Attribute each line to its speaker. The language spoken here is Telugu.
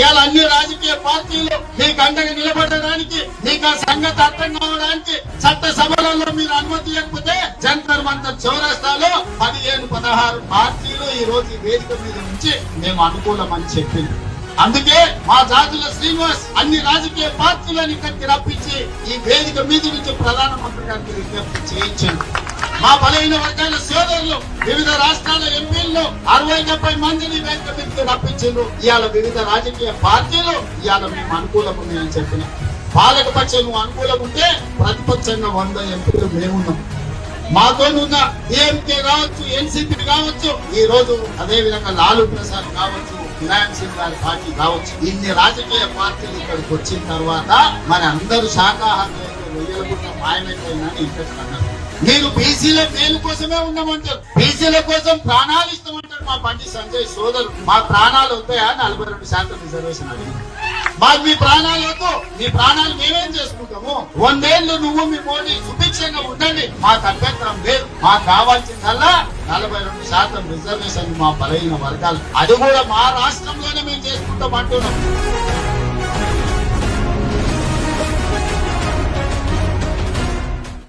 Speaker 1: ఇలా అన్ని రాజకీయ పార్టీలు మీకు అండగా నిలబడడానికి మీకు ఆ సంగతి అర్థం కావడానికి చట్ట సభలలో మీరు అనుమతి ఇవ్వకపోతే జంతర్ మంతర్ చౌరస్తాలో పదిహేను పదహారు పార్టీలు ఈ రోజు ఈ వేదిక మీద నుంచి మేము అనుకూలమని చెప్పింది. అందుకే మా జాతుల శ్రీనివాస్ అన్ని రాజకీయ పార్టీలను ఇక్కడికి రప్పించి ఈ వేదిక మీద నుంచి ప్రధానమంత్రి గారికి విజ్ఞప్తి చేయించండి మా బలహీన వర్గాల సోదరులు వివిధ రాష్ట్రాల ఎంపీల్లో అరవై డెబ్బై మందిని వేదిక మీదకి రప్పించారు ఇవాళ వివిధ రాజకీయ పార్టీలు ఇవాళ మేము అనుకూలం ఉన్నాయని చెప్పిన. పాలక పక్షం అనుకూలం ఉంటే ప్రతిపక్షంగా వంద ఎంపీలు మేమున్నాం. మాతో ఉన్న డిఎంకే కావచ్చు ఎన్సీపీ కావచ్చు ఈ రోజు అదే విధంగా లాలూ ప్రసాద్ కావచ్చు ములాయం సింగ్ గారి పార్టీ కావచ్చు ఇన్ని రాజకీయ పార్టీలు ఇక్కడికి వచ్చిన తర్వాత మరి అందరూ శాఖాహారులు రొయ్యలగుంట మాయమైపోయిందని ఇంట్రెస్ట్ అన్నారు. మీరు బీసీల మేలు కోసమే ఉన్నామంటారు. బీసీల కోసం ప్రాణాలు ఇస్తామంటారు మా బండి సంజయ్ సోదరు. మా ప్రాణాలు వద్దాయా? నలభై రెండు శాతం రిజర్వేషన్ అడిగింది. మాకు మీ ప్రాణాలు వద్దు. మీ ప్రాణాలు మేమేం చేసుకుంటాము? వందేళ్ళు నువ్వు మీ మోడీ సుభిక్షంగా ఉండండి. మాకు అభ్యంతరం లేదు. మాకు కావాల్సిందల్లా నలభై రెండు శాతం రిజర్వేషన్ మా బలహీన వర్గాలు. అది కూడా మా రాష్ట్రంలోనే మేము చేసుకుంటాం అంటున్నాం.